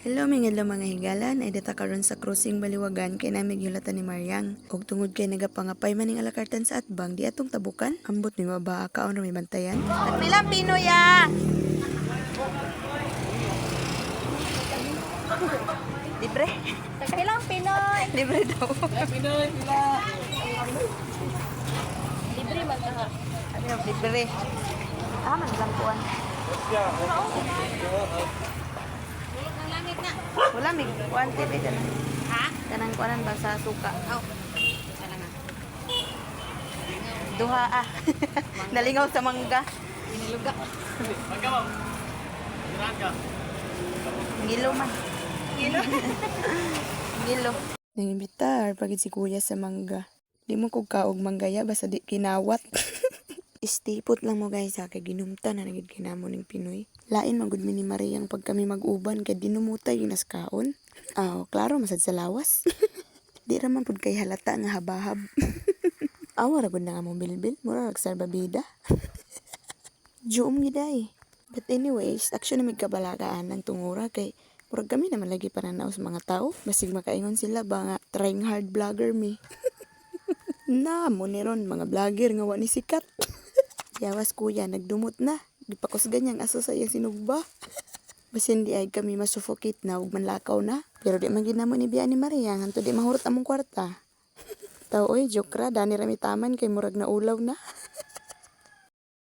Hello mga hello mga higalan, ay data karon sa crossing baliwagan kay namin gihulatan ni Mariang. Og tungod kay nagapangapay man ning alakartan sa atbang di atong tabukan, ambot ni mabaa kaon ra may bantayan. At pilang Pinoya. Libre. Tagpilang Pinoy. Libre daw. Libre man ka ha. Ano libre? Ah, man lang kuan. Na. Wala mig kuan TV kanang Ha? kanang kuanan ba sa suka. Oh. Sana nga. Duha ah. Nalingaw sa mangga. Iniluga. Ngilo man. Ngilo? Ngilo. Nangibitar pagid si kuya sa mangga. Di mo kog kaog manggaya basta di kinawat. Istipot lang mo guys ha kay ginumta na nagid kinamo ning Pinoy. Lain man gud mi ni Mariang pag kami mag-uban kay dinumutay yung naskaon. Ah, klaro masad sa lawas. di ra man pud kay halata nga habahab. Awa ra gud na nga mong bilbil, mura rag bida. Joom giday. But anyways, action na may kabalagaan ng tungura kay murag kami naman lagi pananaw sa mga tao. Basig makaingon sila ba nga trying hard vlogger me. na, mo ni mga vlogger nga wa ni sikat. Yawas kuya, nagdumot na. Di pa kus ganyang aso sa iyang sinugba. Basin di ay kami masuffocate na ug manlakaw na. Pero di man ginamo ni biya ni Maria nganto di mahurot among kwarta. Tao oy, joke ra, dani rami taman kay murag na ulaw na.